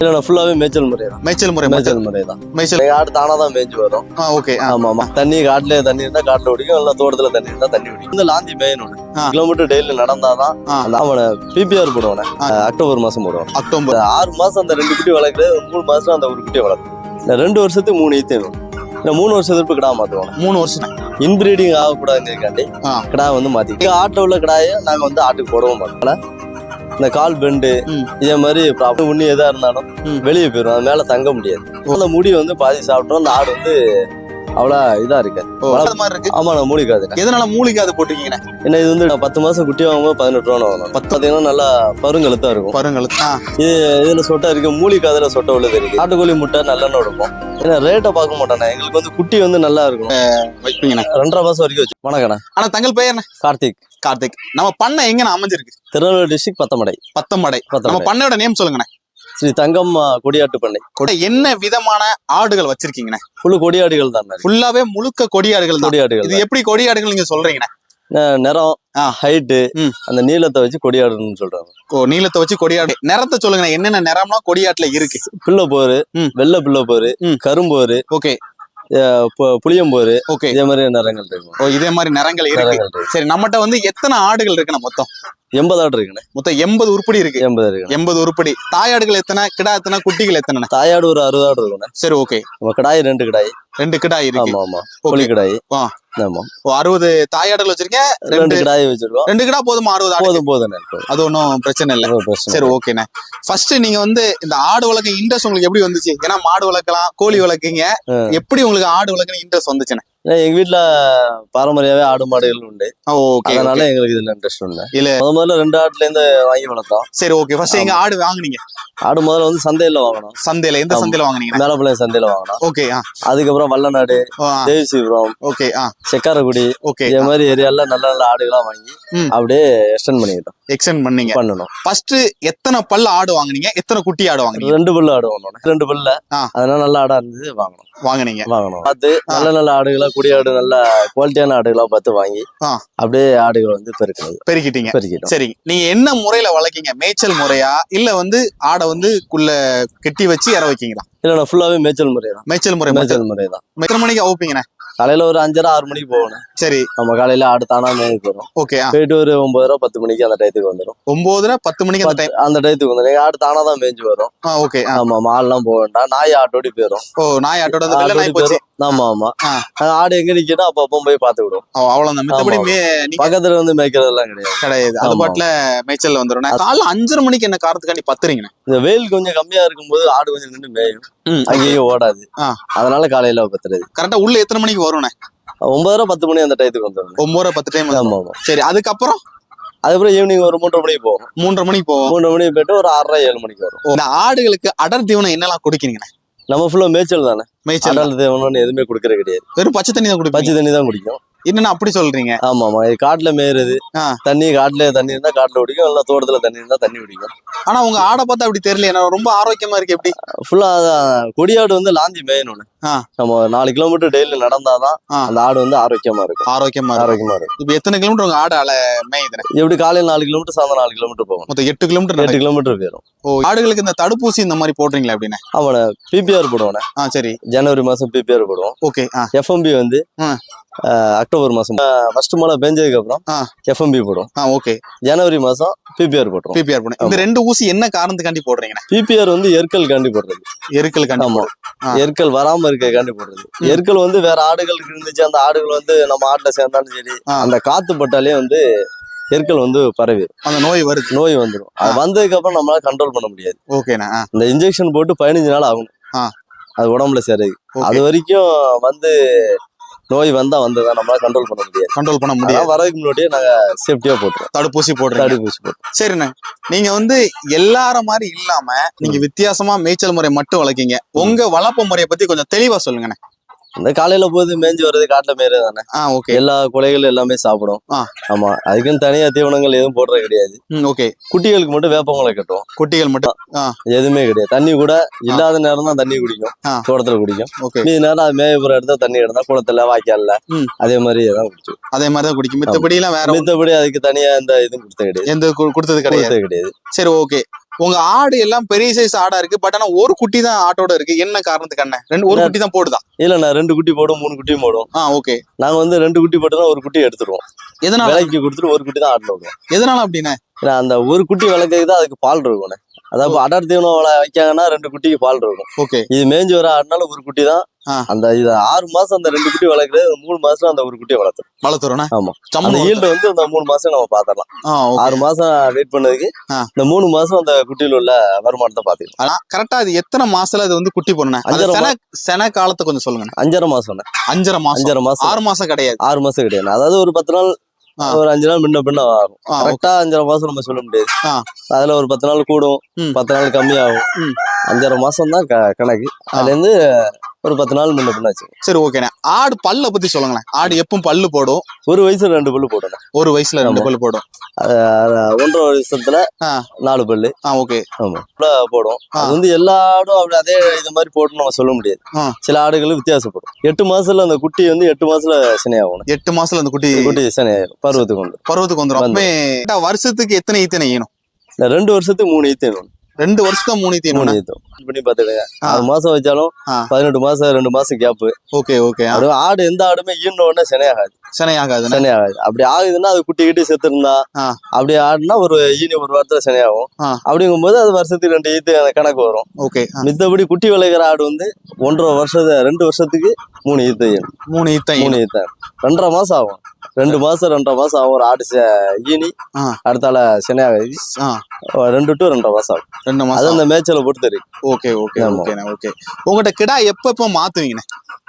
இல்ல ஃபுல்லாவே மேய்ச்சல் முறை தான். மேய்ச்சல் முறை. மேய்ச்சல் முறை தான். மேய்ச்சல் ஆடு தானா தான் வரும். ஓகே ஆமா ஆமா. தண்ணி காட்டுல தண்ணி இருந்தா காட்டுல குடிக்கும் இல்ல தோட்டத்துல தண்ணி இருந்தா தண்ணி குடிக்கும். இந்த லாந்தி மேயனோட. கிலோமீட்டர் டெய்லி நடந்தாதான் அவனை பிபிஆர் போடுவானே. அக்டோபர் மாசம் போடுவான். அக்டோபர். ஆறு மாசம் அந்த ரெண்டு குட்டி வளர்க்குறது மூணு மாசம் அந்த ஒரு குட்டியை வளர்க்கும். ரெண்டு வருஷத்துக்கு மூணு ஈத்து இந்த மூணு வருஷத்துக்கு கிடா மாத்துவாங்க மூணு வருஷம். இன்பிரீடிங் ஆகக்கூடாதுங்கிறக்காண்டி ஆ. கிடா வந்து மாத்தி. ஆட்டில் உள்ள கிடாயை நாங்க வந்து ஆட்டுக்கு போடவும் மாட்டோம். இந்த கால் பெண்டு. இதே மாதிரி ப்ராப்ளம் உண்ணி எதா இருந்தாலும். வெளியே போயிடும் அது மேல தங்க முடியாது அந்த முடி வந்து பாதி சாப்பிட்டோம் அந்த ஆடு வந்து அவ்வளோ இதா இருக்காது ஓ, அது மாதிரி இருக்கு? ஆமா நான் மூலிக்காது எதனால மூலிகை அது போட்டிருக்கீங்க? ஏன்னா இது வந்து பத்து மாசம் குட்டி வாங்கும்போது பதினெட்டு ரூபா வாங்கணும் பத்து பார்த்தீங்கன்னா நல்லா பருங்கழுத்தா இருக்கும். பருங்கள் ஆ. இது இதுல சொட்டை இருக்கு மூலிகை அதுல சொட்டை உள்ளது இருக்கு. நாட்டுக்கோழி முட்டை நல்லெண்ணெய் எடுப்போம் ஏன்னா ரேட்டை பார்க்க மாட்டேன் எங்களுக்கு வந்து குட்டி வந்து நல்லா இருக்கும். வைப்பீங்கண்ணே. ரெண்டரை மாசம் வரைக்கும் வச்சு வணக்கண்ணா. ஆனா தங்கள் பெயர் என்ன? கார்த்திக். கார்த்திக். நம்ம பண்ணை எங்கண்ணே அமைஞ்சிருக்கு? திருநெல்வேலி டிஸ்ட்ரிக்ட் பத்தமடை. பத்தமடை. நம்ம பத்தமடை பண்ணையோட நேம் சொல்லுங்கண்ணே. ஸ்ரீ தங்கம் கொடியாட்டு பண்ணை. என்ன விதமான ஆடுகள் வச்சிருக்கீங்கண்ணே? ஃபுல்லு கொடியாடுகள் தான் இருக்கு. ஃபுல்லாவே முழுக்க கொடியாடுகள் கொடியாடுகள் இது எப்படி கொடியாடுகள் நீங்க சொல்றீங்கண்ணே? நிறம். ஹைட்டு. அந்த நீளத்தை வச்சு கொடியாடுன்னு சொல்றாங்க. நீளத்தை வச்சு கொடியாடு. நிறத்தை சொல்லுங்கண்ணே என்னென்ன நிறம்னா கொடியாட்டுல இருக்கு? பிள்ளை போரு ம். வெள்ளை பிள்ளை போரு ம். கரும்போரு ஓகே. புளியம்போரு ஓகே. இதே மாதிரி நிறங்கள் இருக்கும் ஓ இதே மாதிரி நிறங்கள் இருக்கு. நிறங்கள் இருக்கு. சரி நம்மகிட்ட வந்து எத்தனை ஆடுகள் இருக்குண்ணே மொத்தம்? எண்பது ஆடு இருக்குண்ணே. மொத்தம் எண்பது உருப்படி இருக்கு. எண்பது இருக்கு எண்பது உருப்படி. தாயாடுகள் எத்தனை? கிடா எத்தனை? குட்டிகள் எத்தனை தாயாடு ஒரு அறுபது ஆடு இருக்குண்ணே. சரி ஓகே. நம்ம கிடாய் ரெண்டு கிடாய். ரெண்டு கிடா இருக்கு. ஆமா ஆமா. புலி கிடாய். ஆமா. ஓ அறுபது தாயாடுகள் வச்சிருக்கேன் ரெண்டு கிடாய் வச்சிருக்கோம். ரெண்டு கிடா போதுமா? அறுபது ஆடு? போதும் போதும். அது ஒன்றும் பிரச்சனை இல்லை. சரி ஓகேண்ணே. ஃபர்ஸ்ட் நீங்க வந்து இந்த ஆடு வளர்க்க இன்ட்ரெஸ்ட் உங்களுக்கு எப்படி வந்துச்சு? ஏன்னா மாடு வளர்க்கலாம் கோழி வளர்க்கீங்க. எப்படி உங்களுக்கு ஆடு வளர்க்க இன்ட்ரெஸ்ட் வந்துச்சுண்ணே? ஏன்னா எங்க வீட்ல பாரம்பரியாவே ஆடு மாடுகள் உண்டு. ஓகே அதனால எங்களுக்கு இதுல இன்ட்ரெஸ்ட் உண்டு. இல்ல. முத முதல்ல ரெண்டு ஆட்டுல இருந்து வாங்கி வளர்த்தோம். சரி ஓகே ஃபர்ஸ்ட் எங்க ஆடு வாங்குனீங்க? ஆடு முதல்ல வந்து சந்தையில வாங்கணும். சந்தையில எந்த. சந்தையில வாங்குனீங்க? மேலப்பாளையம் சந்தையில வாங்கணும் ஓகே அதுக்கப்புறம் வல்லநாடு தேவிசிபுரம் ஓகே செக்காரக்குடி ஓகே இதே மாதிரி ஏரியால நல்ல நல்ல ஆடுகளா வாங்கி. அப்படியே எக்ஸ்டெண்ட் பண்ணிக்கிட்டோம். எக்ஸ்டெண்ட் பண்ணீங்க. பண்ணணும். ஃபர்ஸ்ட் எத்தனை பல்லு ஆடு வாங்குனீங்க? எத்தனை குட்டி ஆடு வாங்குனீங்க? ரெண்டு பல்லு ஆடு வாங்கணும் ரெண்டு பல்ல. அதனால நல்ல ஆடா இருந்தது வாங்கணும் வாங்குனீங்க. வாங்கணும் பார்த்து நல்ல நல்ல ஆடுகளா குடி ஆடு நல்ல குவாலிட்டியான ஆடுகளா பார்த்து வாங்கி. அப்படியே ஆடுகள் வந்து பெருக்கிறது. பெருக்கிட்டீங்க. பெருக்கிட்டோம். சரி நீங்க என்ன முறையில வளர்க்கீங்க? மேய்ச்சல் முறையா? இல்ல வந்து ஆடை வந்து குள்ள கெட்டி வச்சு இற வைக்கீங்களா? இல்ல நான் ஃபுல்லாவே மேய்ச்சல் முறை தான் மேய்ச்சல் முறை. மேய்ச்சல் முறை தான் எத்தனை மணிக்கு அவுப்பீங்கண்ணே காலையில ஒரு அஞ்சரை ஆறு மணிக்கு போகணும். சரி. நம்ம காலையில ஆடு தானா மேய்க்கு வரும் ஓகே போயிட்டு ஒரு ஒன்பது ரூபா பத்து மணிக்கு அந்த டயத்துக்கு வந்துடும் ஒன்பதுல பத்து மணிக்கு அந்த டைம் அந்த டயத்துக்கு வந்துடும் ஆடு தானா தான் மேய்ஞ்சு வரும். ஓகே ஆமா மால்லாம் போக வேண்டாம். நாய் ஆட்டோடி போயிடும் ஓ நாய் ஆட்டோட ஆமா ஆமா. ஆடு எங்க நிக்கணும் அப்ப அப்போ போய் பாத்து விடும் அவ்வளவுதான். மித்தபடி பக்கத்துல வந்து மேய்க்கிறதெல்லாம் கிடையாது. கிடையாது. அது. பாட்டுல மேய்ச்சல் வந்துடும் காலைல அஞ்சரை மணிக்கு என்ன காரத்துக்காண்டி பத்துறீங்கண்ணே? இந்த வெயில் கொஞ்சம் கம்மியா இருக்கும்போது ஆடு கொஞ்சம் நின்று மேயும். அங்கேயும் ஓடாது. அதனால காலையில பத்துறது. கரெக்டா உள்ள எத்தனை மணிக்கு வரும்ண்ணே ஒன்பதரை பத்து மணி அந்த டயத்துக்கு வந்துடும் ஒன்பது பத்து டைம் ஆமா ஆமா. சரி அதுக்கப்புறம்? அதுக்கப்புறம் ஈவினிங் ஒரு மூன்றரை மணிக்கு போகும் மூன்றரை மணிக்கு போவோம். மூன்றரை மணிக்கு போயிட்டு ஒரு ஆறரை ஏழு மணிக்கு வரும். இந்த ஆடுகளுக்கு அடர் தீவனம் என்னெல்லாம் குடிக்கிறீங்கண்ணே? நம்ம ஃபுல்லா மேய்ச்சல் தானே. மேய்ச்சல் அடல் தேவனம்னு எதுவுமே கொடுக்கறது கிடையாது. வெறும் பச்சை தண்ணி தான் குடிப்பீங்க? பச்சை தண்ணி தான் குடிக்கும். என்னன்னா அப்படி சொல்றீங்க? ஆமா ஆமா. இது காட்டுல மேயுறது. தண்ணி காட்டுல தண்ணி இருந்தா காட்டுல குடிக்கும் இல்ல தோட்டத்துல தண்ணி இருந்தா தண்ணி குடிக்கும். ஆனா உங்க ஆடை பார்த்தா அப்படி தெரியல ரொம்ப ஆரோக்கியமா இருக்கு எப்படி? ஃபுல்லா கொடியாடு வந்து லாந்தி மேயணும் நம்ம நாலு கிலோமீட்டர் டெய்லி நடந்தாதான். அந்த ஆடு வந்து ஆரோக்கியமா இருக்கும். ஆரோக்கியமா ஆரோக்கியமா இருக்கும். இப்ப எத்தனை கிலோமீட்டர் உங்க ஆடு அல எப்படி காலையில நாலு கிலோமீட்டர் சாயந்தரம் நாலு கிலோமீட்டர் போகும். மொத்தம் எட்டு கிலோமீட்டர் எட்டு கிலோமீட்டர் போயிடும் ஓ ஆடுகளுக்கு இந்த தடுப்பூசி இந்த மாதிரி போடுறீங்களா அப்படின்னு அவனை பிபிஆர் போடுவானே ஆ சரி. ஜனவரி மாசம் பிபிஆர் போடுவோம். ஓகே எஃப்எம்பி வந்து அக்டோபர் மாசம். ஃபர்ஸ்ட் மழை பெஞ்சதுக்கு அப்புறம். எஃப்எம்பி போடுவோம். ஆ ஓகே. ஜனவரி மாசம் பிபிஆர் போட்டுரும் பிபிஆர் பண்ணு இந்த. ரெண்டு ஊசி என்ன காரணத்துக்காண்டி போடுறீங்கண்ணே? பிபிஆர் வந்து எருக்கல் காண்டி போடுறது. எருக்களுக்காண்டி ஆமா. எருக்கல் வராம இருக்க காண்டி போடுறது. எருக்கல் வந்து வேற ஆடுகளுக்கு இருந்துச்சு அந்த ஆடுகள் வந்து நம்ம ஆட்டுல சேர்ந்தாலும் சரி. அந்த காத்து பட்டாலே வந்து எருக்கல் வந்து பரவி. அந்த நோய் வருது. நோய் வந்துடும் அது வந்ததுக்கு அப்புறம் நம்மளால கண்ட்ரோல் பண்ண முடியாது. ஓகேண்ணா இந்த இன்ஜெக்ஷன் போட்டு பதினஞ்சு நாள் ஆகும். அது உடம்புல சேருது அது வரைக்கும் வந்து நோய் வந்தா வந்ததா நம்மளால கண்ட்ரோல் பண்ண முடியாது. கண்ட்ரோல் பண்ண முடியாது. வரதுக்கு முன்னாடியே நாங்க சேஃப்டியா போட்டுருவோம். தடுப்பூசி போடுறீங்க. தடுப்பூசி போட்டு. சரிண்ணே. நீங்க வந்து எல்லார மாதிரி இல்லாம நீங்க வித்தியாசமா மேய்ச்சல் முறை மட்டும் வளர்க்கீங்க. உங்க வளர்ப்பு முறையை பத்தி கொஞ்சம் தெளிவா சொல்லுங்கண்ணே. இந்த காலையில போது மேய்ஞ்சு வர்றது காட்டுல மேய்றது தானே. ஆ ஓகே. எல்லா கொலைகளும் எல்லாமே சாப்பிடும். ஆ. ஆமா அதுக்குன்னு தனியா தீவனங்கள் எதுவும் போடுறது கிடையாது. ஓகே. குட்டிகளுக்கு மட்டும் வேப்பங்களை கட்டுவோம். குட்டிகள் மட்டும் எதுவுமே கிடையாது. தண்ணி கூட இல்லாத நேரம் தான் தண்ணி குடிக்கும். தோட்டத்துல குடிக்கும். ஓகே. மீதி நேரம் அது மேய போற இடத்துல தண்ணி கிடந்தா குளத்துல வாய்க்கால்ல ம். அதே மாதிரி தான் குடிச்சோம் அதே மாதிரி தான் குடிக்கும். மித்தபடி எல்லாம் வேற மித்தபடி அதுக்கு தனியா எந்த இதுவும் கொடுத்த கிடையாது. எந்த கொடுத்தது கிடையாது. கொடுத்தது கிடையாது. சரி ஓகே. உங்க ஆடு எல்லாம் பெரிய சைஸ் ஆடா இருக்கு பட் ஆனா ஒரு குட்டி தான் ஆட்டோட இருக்கு. என்ன காரணத்துக்கு அண்ணன் ரெண்டு ஒரு குட்டி தான் போடுதா? இல்ல நான் ரெண்டு குட்டி போடும் மூணு குட்டியும் போடும் ஆ ஓகே. நாங்க வந்து ரெண்டு குட்டி போட்டோம்னா ஒரு குட்டி எடுத்துருவோம். எதனால? விலைக்கு கொடுத்துட்டு ஒரு குட்டி தான் ஆட்டில் விடுவோம். எதனால அப்படின்னா அந்த ஒரு குட்டி விளக்குக்கு தான் அதுக்கு பால் இருக்கும்ண்ணே. அதாவது அடர் தீவனம் வைக்காங்கன்னா ரெண்டு குட்டிக்கு பால் இருக்கும். ஓகே. இது மேய்ஞ்சி வர ஆடுனால ஒரு குட்டி தான். அந்த இது ஆறு மாசம் அந்த ரெண்டு குட்டி வளர்க்குறது மூணு மாசம் அந்த ஒரு குட்டியை வளர்த்துரும் வளர்த்துறோம்னா? ஆமா. அந்த ஈல்டு வந்து அந்த மூணு மாசம் நம்ம பாத்திரலாம். ஆறு மாசம் வெயிட் பண்ணதுக்கு. இந்த மூணு மாசம் அந்த குட்டியில உள்ள வருமானத்தை பாத்துக்கலாம். ஆனா கரெக்டா அது எத்தனை மாசத்துல அது வந்து குட்டி அஞ்சரை சென சென காலத்தை கொஞ்சம் சொல்லுங்க அஞ்சரை மாசம் அஞ்சரை மாசம். அஞ்சரை மாசம். ஆறு மாசம் கிடையாது. ஆறு மாசம் கிடையாது. அதாவது ஒரு பத்து நாள். ஒரு அஞ்சு நாள் முன்ன பின்ன ஆகும். கரெக்டா அஞ்சரை மாசம் நம்ம சொல்ல முடியாது. அதுல ஒரு பத்து நாள் கூடும். பத்து நாள் கம்மியாகும். அஞ்சரை மாசம் தான் கணக்கு. அதுல இருந்து ஒரு பத்து நாள் முன்ன சரி ஓகேண்ணே ஆடு பல்ல பத்தி சொல்லுங்களேன். ஆடு எப்பவும் பல்லு போடும். ஒரு வயசுல ரெண்டு பல்லு போடணும். ஒரு வயசுல ரெண்டு. பல்லு போடும். ஒன்றரை வருஷத்துல. நாலு பல்லு. ஆ ஓகே ஆமா. போடும். அது வந்து எல்லா ஆடும் அப்படி அதே இது மாதிரி போட்டு நம்ம சொல்ல முடியாது. சில ஆடுகள் வித்தியாசப்படும். எட்டு மாசத்துல அந்த குட்டி வந்து எட்டு மாசத்துல சினையாகும். எட்டு மாசத்துல அந்த குட்டி குட்டி சினையாயிரும். பருவத்துக்கு வந்து. பருவத்துக்கு வந்துடும் வருஷத்துக்கு எத்தனை ஈத்தனை ஈனும்? ரெண்டு வருஷத்துக்கு மூணு ஈத்து வேணும். ரெண்டு வருஷத்துக்கு மூணு ஈத்தணும் மூணு ஈத்தும் பண்ணி பாத்துடுங்க ஆ. ஆறு மாசம் வச்சாலும். பதினெட்டு மாசம் ரெண்டு மாசம் கேப்பு ஓகே ஓகே. அது ஆடு எந்த ஆடுமே ஈன உடனே சினையாகாது சனை ஆகாதுண்ணே சினையாகாது அப்படி ஆகுதுன்னா அது குட்டி கிட்டி செத்து இருந்தா. அப்படி ஆடுனா ஒரு ஈனி ஒரு வாரத்துல சினையாகும் ஆ. அப்படிங்கும்போது அது வருஷத்துக்கு ரெண்டு ஈத்து கணக்கு வரும். ஓகே மித்தபடி குட்டி விளைகிற ஆடு வந்து ஒன்றரை வருஷத்து ரெண்டு வருஷத்துக்கு மூணு ஈத்து. மூணு ஈத்தை மூணு ஈத்து. ரெண்டரை மாசம் ஆகும். ரெண்டு மாசம் ரெண்டரை மாசம் ஆகும். ஒரு ஆடு செ- ஈனி. அடுத்தால சினையாகுது ஆ. ரெண்டு டு ரெண்டரை மாசம் ஆகும். ரெண்டு அது மாசம் அந்த மேய்ச்சலை பொறுத்து இருக்கு ஓகே ஓகே. ஓகேண்ணே ஓகே. உங்ககிட்ட கிடா எப்ப எப்ப மாத்துவீங்கண்ணே?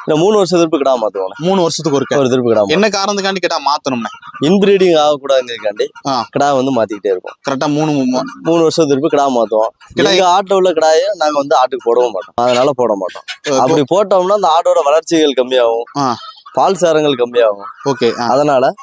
இந்த மூணு வருஷம் திருப்பி கிடா மாத்துவோம் மூணு வருஷத்துக்கு ஒருக்க? ஒரு திருப்பி கிடா என்ன காரணத்துக்காண்டி கிடா மாத்தணும்ண்ணே? இன்பிரீடிங் ஆகக்கூடாதுங்கிறதுக்காண்டி ஆ. கிடா வந்து மாத்திக்கிட்டே இருக்கும் கரெக்டா மூணு மூணு வருஷம் திருப்பி கிடா மாத்துவோம். கிடா- எங்க ஆட்டோ உள்ள கிடாய நாங்க வந்து ஆட்டுக்கு போடவும் மாட்டோம். அதனால போட மாட்டோம். அப்படி போட்டோம்னா அந்த ஆட்டோட வளர்ச்சிகள் கம்மியாகும். பால் சாரங்கள் கம்மியாகும். ஓகே அதனால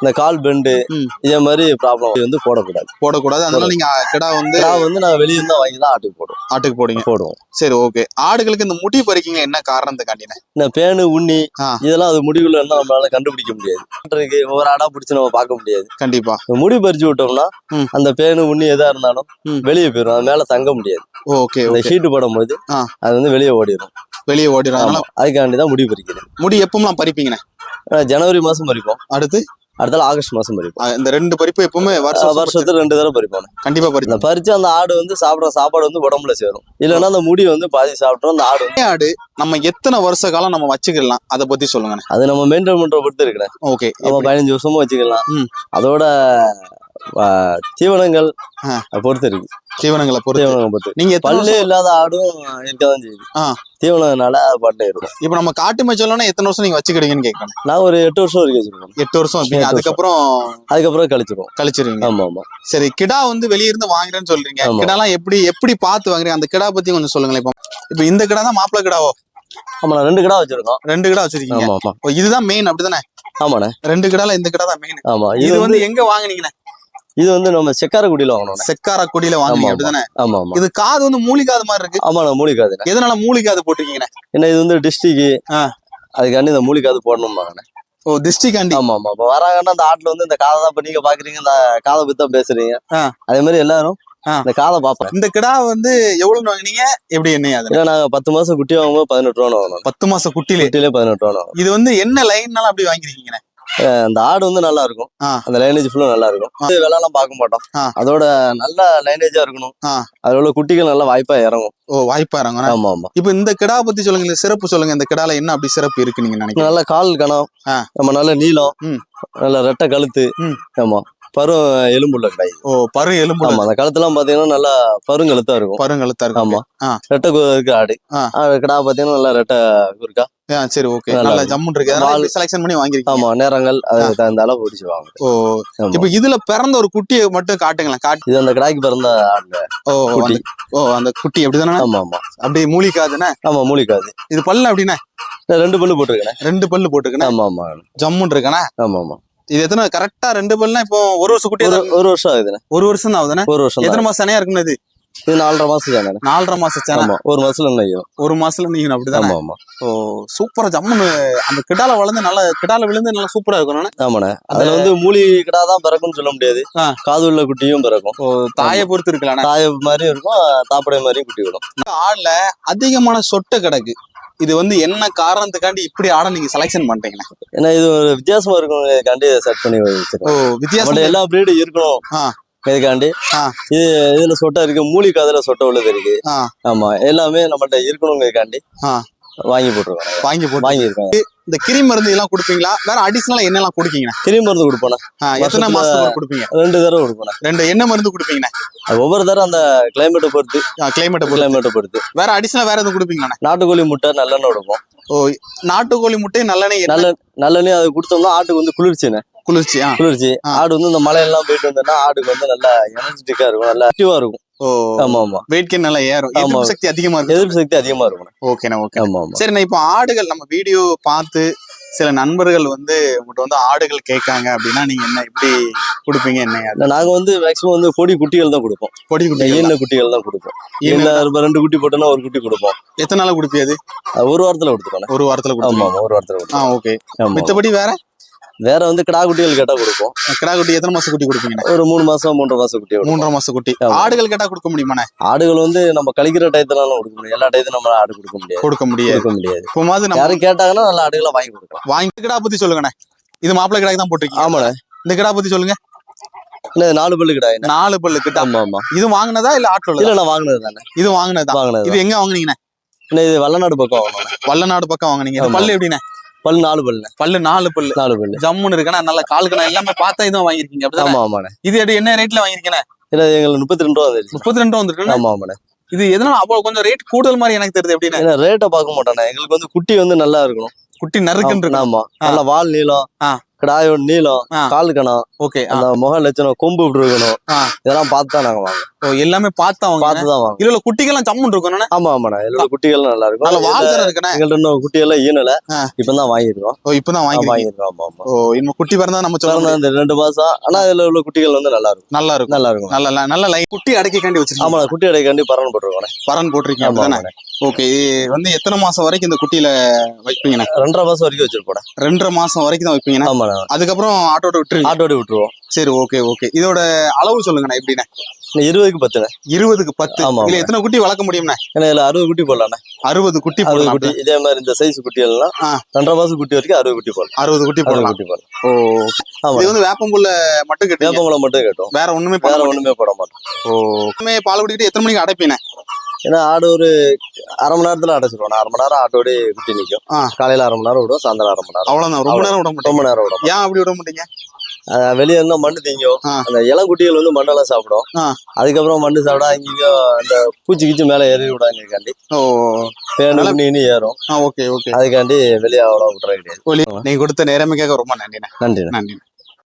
இந்த கால் பெண்டு. இதே மாதிரி ப்ராப்ளம் வந்து போடக்கூடாது. போடக்கூடாது. அதனால நீங்க கிடா வந்து கிடா வந்து நான் வெளியே இருந்தா வாங்கி தான் ஆட்டுக்கு போடுவோம். ஆட்டுக்கு போடுங்க போடுவோம். சரி ஓகே. ஆடுகளுக்கு இந்த முடி பறிக்கீங்க என்ன காரணத்துக்காண்டிண்ணே இந்த பேனு உண்ணி. இதெல்லாம் அது முடிவுல இருந்தா நம்மளால கண்டுபிடிக்க முடியாது. இருக்கு ஒவ்வொரு ஆடா பிடிச்சி நம்ம பார்க்க முடியாது. கண்டிப்பா. முடி பறிச்சு விட்டோம்னா. அந்த பேனு உண்ணி எதா இருந்தாலும். வெளியே போயிடும் அது மேல தங்க முடியாது. ஓகே இந்த போடும்போது ஆ. அது வந்து வெளியே ஓடிடும் வெளியே ஓடிடும் அதுக்காண்டி தான் முடி பறிக்கிறது. முடி எப்பவும் பறிப்பீங்கண்ணே? ஜனவரி மாசம் பறிப்போம். அடுத்து? அடுத்தால ஆகஸ்ட் மாசம் பறிப்போம். இந்த ரெண்டு பறிப்பு எப்பவுமே வருஷத்துக்கு ரெண்டு தடவை பறிப்போம். கண்டிப்பா பறிப்போம். பறிச்சு அந்த ஆடு வந்து சாப்பிடுற சாப்பாடு வந்து உடம்புல சேரும். இல்லைன்னா அந்த முடி வந்து பாதி சாப்பிட்டோம் அந்த ஆடு ஆடு நம்ம எத்தனை வருஷ காலம் நம்ம வச்சுக்கலாம்? அதை பத்தி சொல்லுங்கண்ணே. அது நம்ம மெயின்டைன் பண்ற பொறுத்து இருக்குண்ணே. ஓகே நம்ம பதினஞ்சு வருஷமும் வச்சுக்கலாம். அதோட தீவனங்கள் பொறுத்து இருக்கு. தீவனங்களை பொறுத்து. தீவனங்கள் பொறுத்து. நீங்க பல்லே இல்லாத ஆடும் இருக்கதான் செய்யுது. தீவனம்னால பாட்டே இருக்கும். இப்ப நம்ம காட்டு மேய்ச்சலோன்னா எத்தனை வருஷம் நீங்க வச்சுக்கிடுங்கன்னு கேட்கணும் நான் ஒரு எட்டு வருஷம் வரைக்கும் வச்சிருக்கோம் எட்டு வருஷம் வைப்பீங்க. அதுக்கப்புறம் அதுக்கப்புறம் கழிச்சிருவோம். கழிச்சிருவீங்க. ஆமா ஆமா. சரி கிடா வந்து வெளிய இருந்து வாங்குறேன்னு சொல்றீங்க. கிடாலாம் எப்படி எப்படி பார்த்து வாங்குறீங்க? அந்த கிடா பத்தி கொஞ்சம் சொல்லுங்களேன் இப்போ. இப்போ இந்த கிடா தான் மாப்பிள கிடாவோ? ஆமா ரெண்டு கடை வச்சிருக்கோம். ரெண்டு கிடா வச்சிருக்கீங்க. இதுதான் மெயின் அப்படிதானே? ஆமாண்ணே. ரெண்டு கிடால இந்த கிடா தான் மெயின் ஆமா இது வந்து எங்க வாங்குனீங்கண்ணே? இது வந்து நம்ம செக்காரக்குடியில வாங்கணும் செக்கார கொடியில வாங்குனீங்க ஆமா, அப்படிதானே? ஆமா ஆமா. இது காது வந்து மூலிகாது மாதிரி இருக்கு. ஆமா நான் மூலிகாது எதனால மூலிகாது போட்டிருக்கீங்கண்ணே? ஏன்னா இது வந்து டிஸ்ட்ரிக்கு. ஆ. அதுக்காண்டி இந்த மூலிகாது போடணும்பாங்கண்ணே ஓ திஷ்டிகாண்டி ஆமா ஆமா இப்ப வராங்கன்னா அந்த ஆட்டுல வந்து இந்த காதை தான் இப்ப நீங்க பாக்குறீங்க இந்த காதை பத்தி தான் பேசுறீங்க. அதே மாதிரி எல்லாரும். இந்த காதை பாப்பேன் இந்த கிடா வந்து எவ்வளவு வாங்குனீங்க? எப்படி என்ன அது? ஏன்னா நாங்க பத்து மாசம் குட்டி வாங்கும்போது பதினெட்டு ரூபா வாங்கணும் பத்து மாசம் குட்டிலே குட்டிலே பதினெட்டு ரூபா வாங்கணும் இது வந்து என்ன லைன்னால அப்படி வாங்கிருக்கீங்கண்ணே? அந்த ஆடு வந்து நல்லா இருக்கும். அந்த லைனேஜ் ஃபுல்லும் நல்லா இருக்கும் விலைலாம் பார்க்க மாட்டோம். அதோட நல்ல லைனேஜா இருக்கணும். அதுல உள்ள குட்டிகள் நல்லா வாய்ப்பா இறங்கும் ஓ வாய்ப்பா இறங்கண்ணே ஆமா ஆமா இப்போ இந்த கிடா பத்தி சொல்லுங்க சிறப்பு சொல்லுங்க இந்த கிடால என்ன அப்படி சிறப்பு இருக்கு நீங்க நினைக்கிறீங்க நல்ல கால் கணம். நம்ம நல்ல நீளம். நல்ல ரெட்டை கழுத்து. ஆமா பரும் எலும்புள்ள கடை ஓ பரு எலும்பு ஆமா அந்த கழுத்துலாம் பாத்தீங்கன்னா நல்லா பருங்கழுத்தா இருக்கும். பருங்கழுத்தா இருக்கு ஆமா. ரெட்டை இருக்கு ஆடு. கிடா பாத்தீங்கன்னா நல்லா ரெட்டை ஆ, சரி ஓகே. நல்லா இருக்கு. ஜம்முன் இருக்கு. செலக்ஷன் பண்ணி வாங்கிருக்கீங்க. ஆமா நேரங்கள் அதுக்கு தகுந்த அளவு பிடிச்சுவாங்க ஓ ஆமா. இப்போ இதுல பிறந்த ஒரு குட்டியை மட்டும் காட்டுங்களேன். காட்டு இது அந்த கிடாய்க்கு பிறந்த ஆடு. ஓ குட்டி. ஓ அந்த குட்டி அப்படிதானே ஆமா ஆமா. அப்படியே மூலிக்காதுண்ணே ஆமா மூலிக்காது இது பல்லு அப்படின்னா? ரெண்டு பல்லு போட்டிருக்கேன். ரெண்டு பல்லு போட்டுக்கண்ணே ஆமா ஆமா. ஜம்முன் இருக்கண்ணே ஆமா ஆமா. இது எத்தனை? கரெக்டா ரெண்டு பல்லுனா இப்போ ஒரு வருஷம் குட்டி ஒரு வருஷம் ஆகுதுண்ணே ஒரு வருஷம் தான் ஆகுதுண்ணே? ஒரு வருஷம் எத்தனை தான். மாசம் சனையா இருக்குன்னு இது? இது நாலரை மாசம் தானே நாலரை மாசம் சேனை ஒரு மாசத்துல நெய்யும். ஒரு மாசத்துல நீங்க அப்படிதானே? ஆமா ஆமா. ஓ சூப்பரா ஜம்முன்னு அந்த கிடால வளர்ந்து நல்லா கிடால விழுந்து நல்லா சூப்பரா இருக்கணும் ஆமாண்ணே. அதுல வந்து மூலி கிடா தான் பிறக்கும்னு சொல்ல முடியாது. காது உள்ள குட்டியும் பிறக்கும். தாயை பொறுத்து இருக்கலாம் தாய மாதிரியும் இருக்கும் தாப்படை மாதிரியும் குட்டி விடும். ஆடுல அதிகமான சொட்டை கிடக்கு. இது வந்து என்ன காரணத்துக்காண்டி இப்படி ஆடை நீங்க செலெக்ஷன் பண்றீங்கண்ணே ஏன்னா இது ஒரு வித்தியாசமா இருக்கும் இதுக்காண்டி செட் பண்ணி வச்சிருக்கோம் ஓ வித்தியாசம் எல்லா பிரீடும் இருக்கணும். இதுக்காண்டி. இது இதுல சொட்டை இருக்கு மூலி காதுல சொட்டை உள்ளது இருக்கு. ஆமா எல்லாமே நம்மள்ட்ட இருக்கணுங்கிறதுக்காண்டி. வாங்கி போட்டிருக்கோம் வாங்கி போட்டு வாங்கியிருக்கோம் இந்த கிரி மருந்து எல்லாம் கொடுப்பீங்களா? வேற அடிஷனலா என்னெல்லாம் கொடுக்கீங்கண்ணே கிருமி மருந்து கொடுப்போண்ணே ஆ, எத்தனை மாசத்துக்கு கொடுப்பீங்க? ரெண்டு தடவை கொடுப்போண்ணே ரெண்டு என்ன மருந்து கொடுப்பீங்கண்ணே? ஒவ்வொரு தடவை அந்த கிளைமேட்டை பொறுத்து. கிளைமேட்டை கிளைமேட்டை பொறுத்து. வேற அடிஷனலா வேற எதுவும் கொடுப்பீங்களாண்ணே? நாட்டுக்கோழி முட்டை நல்லெண்ணெய் கொடுப்போம். ஓ நாட்டுக்கோழி முட்டை நல்லெண்ணெய் நல்ல நல்லெண்ணெய் அது கொடுத்தோம்னா ஆட்டுக்கு வந்து குளிர்ச்சிண்ணே. குளிர்ச்சி. குளிர்ச்சி. ஆடு வந்து இந்த மலையெல்லாம் போயிட்டு வந்தோம்னா ஆடுக்கு வந்து நல்லா எனர்ஜெட்டிக்கா இருக்கும் நல்லா ஆக்டிவா இருக்கும். ஆமா ஆமா வெயிட் நல்லா ஏறும். எதிர்ப்பு சக்தி அதிகமா இருக்கும். எதிர்ப்பு சக்தி அதிகமா இருக்கும். ஓகேண்ணே ஓகே ஆமா ஆமா சரிண்ணே இப்போ ஆடுகள் நம்ம வீடியோ பார்த்து சில நண்பர்கள் வந்து உங்கள்கிட்ட வந்து ஆடுகள் கேட்காங்க அப்படின்னா நீங்க என்ன எப்படி கொடுப்பீங்க என்ன நாங்க வந்து மேக்ஸிமம் வந்து கொடி குட்டிகள் தான் கொடுப்போம். பொடி குட்டி ஈன குட்டிகள் தான் கொடுப்போம். ஈன- ரெண்டு குட்டி போட்டோம்னா ஒரு குட்டி கொடுப்போம். எத்தனை நாள் குடிப்பியது அது? ஒரு வாரத்துல கொடுத்துக்கோண்ணே ஒரு வாரத்துல ஆமா கொடுப்பீங்க ஆமா ஒரு வாரத்துல கொடுப்போம் ஓகே மித்தபடி வேற? வேற வந்து கிடா குட்டிகள் கேட்டா கொடுப்போம். கிடா குட்டி எத்தனை மாசம் குட்டி கொடுப்பீங்கண்ணே? ஒரு மூணு மாசம் மூன்றரை மாசம் குட்டி. மூன்றரை மாசம் குட்டி. ஆடுகள் கேட்டா கொடுக்க முடியுமாண்ணே? ஆடுகள் வந்து நம்ம கழிக்கிற டயத்துலாம் கொடுக்க முடியாது. எல்லா டயத்தையும் நம்ம ஆடு கொடுக்க முடியாது. கொடுக்க முடியாது. கொடுக்க முடியாது. இப்போ மாதிரி நம்ம யாரும் கேட்டாங்கன்னா நல்ல ஆடுகளை வாங்கி கொடுக்கலாம். வாங்கி கிடா பத்தி சொல்லுங்கண்ணே. இது மாப்பிள்ளை கிடாக்கு தான் போட்டிருக்கீங்க. ஆமாண்ணே. இந்த கிடா பத்தி சொல்லுங்க. இல்ல இது நாலு பல்லு கிடாய் நாலு பல்லு கிட்ட ஆமா ஆமா. இது வாங்குனதா இல்ல ஆட்டுல இல்ல நான் வாங்கினது தானே இது வாங்குனதா? வாங்கினது இது எங்க வாங்குனீங்கண்ணே? இல்ல இது வல்லநாடு பக்கம் வாங்கணும். வல்லநாடு பக்கம் வாங்குனீங்க. பல்லு எப்படிண்ணே? பல்லு நாலு பல்லு. பல்லு நாலு பல்லு. நாலு பல்லு. ஜம்முன்னு இருக்கா. நல்ல கால்கணா எல்லாமே பார்த்தா இதுவும் வாங்கிருக்கீங்க அப்படிதானே? ஆமா ஆமாண்ணே. இது எடு- என்ன ரேட்ல இல்ல எங்களுக்கு முப்பத்தி ரெண்டு ரூபா முப்பத்தி ரெண்டு வந்துருக்கு ஆமா ஆமாண்ணே. இது எதனால அவ்வளவு கொஞ்சம் ரேட் கூடுதல் மாதிரி எனக்கு தெரியுது எப்படின்னா? ஏன்னா ரேட்டை பார்க்க மாட்டானே எங்களுக்கு வந்து குட்டி வந்து நல்லா இருக்கணும். குட்டி நறுக்குன்னு ஆமா நல்ல வால் நீளம். கிடாயோட நீளம். கால் கணம் ஓகே அந்த முக லட்சணம் கொம்பு இப்படி இருக்கணும். இதெல்லாம் பார்த்து தான் நாங்க வாங்குவோம். எல்லாமே பார்த்தா வாங்க பார்த்து தான் வாங்குவோம். இதுல குட்டிகள்லாம் ஜம்முன்னு இருக்கும் ஆமா ஆமாண்ணே எங்களோட குட்டிகள் நல்லா இருக்கும். நல்ல வாழ்க்கை இருக்குண்ணே? எங்கள்ட்ட இன்னும் குட்டியெல்லாம் ஈனல. இப்பதான் வாங்கியிருக்கோம் ஓ இப்பதான் ஆ, வாங்கிருக்கீங்க வாங்கியிருக்கோம் ஆமா ஆமா. ஓ இன்னும் குட்டி பிறந்தா நம்ம சொல்ல பிறந்த முடியாது. அந்த ரெண்டு மாசம். ஆனா இதுல உள்ள குட்டிகள் வந்து நல்லா இருக்கும். நல்லா இருக்கும். நல்லா இருக்கும். நல்ல நல்ல லைன் குட்டி அடக்கிக்காண்டி வச்சிருக்கீங்க. ஆமா குட்டி அடைக்காண்டி பறன் போட்டுருக்கோண்ணே பரன் போட்டிருக்கீங்க அப்படிதானே. ஓகே வந்து எத்தனை மாசம் வரைக்கும் இந்த குட்டியில வைப்பீங்கண்ணே? ரெண்டரை மாசம் வரைக்கும் வச்சிருப்போம் ரெண்டரை மாசம் வரைக்கும் தான் வைப்பீங்கண்ணே? ஆமாண்ணே. அதுக்கப்புறம் ஆட்டோட விட்டுருங்க. ஆட்டோடி விட்டுருவோம். சரி ஓகே ஓகே இதோட அளவு சொல்லுங்கண்ணே எப்படிண்ணே? இருபதுக்கு பத்துண்ணே. இருபதுக்கு பத்து. ஆமா, இதுல. எத்தனை குட்டி வளர்க்க முடியும்ண்ணே? ஏன்னா இதுல அறுபது குட்டி போடலாண்ணே. அறுபது குட்டி அறுபது போடலாம். குட்டி இதே மாதிரி இந்த சைஸ் குட்டி எல்லாம். ரெண்டரை மாசம் குட்டி வரைக்கும் அறுபது குட்டி போடலாம். அறுபது குட்டி போடலாம். குட்டி போடலாம். ஓ ஆமா. இது வந்து வேப்பம்புல்ல மட்டும் கட்டுங்க வேப்பங்குளம் மட்டும் கேட்டோம் வேற ஒண்ணுமே வேற ஒண்ணுமே போட மாட்டோம். ஓ பால் குடிக்கிட்டு எத்தனை மணிக்கு அடைப்பீனே ஏன்னா ஆடு ஒரு அரை மணி நேரத்துல அடைச்சிருவோம் அரை மணி நேரம் ஆட்டோடி குட்டி நிக்கும். ஆ. காலையில அரை மணி நேரம் விடுவோம் சாயந்தரம் அரை மணி நேரம் அவ்வளவுதான். ரொம்ப நேரம் விட ரொம்ப நேரம் விடும் ஏன் அப்படி விட மாட்டீங்க? வெளியே இருந்தா மண்ணு திங்கும். அந்த இளங்குட்டிகள் வந்து மண்ணெல்லாம் சாப்பிடும். அதுக்கப்புறம் மண்ணு சாப்பிட அங்கேயோ அந்த பூச்சி கீச்சி மேல ஏறி விடாங்காண்டி ஓ. பேனு நீனு ஏறும். Okay okay. அதுக்காண்டி வெளியே அவ்வளோ விட்டுற கிடையாது. நீங்க கொடுத்த நேரமே கேட்க ரொம்ப நன்றிண்ணே. நன்றி நன்றி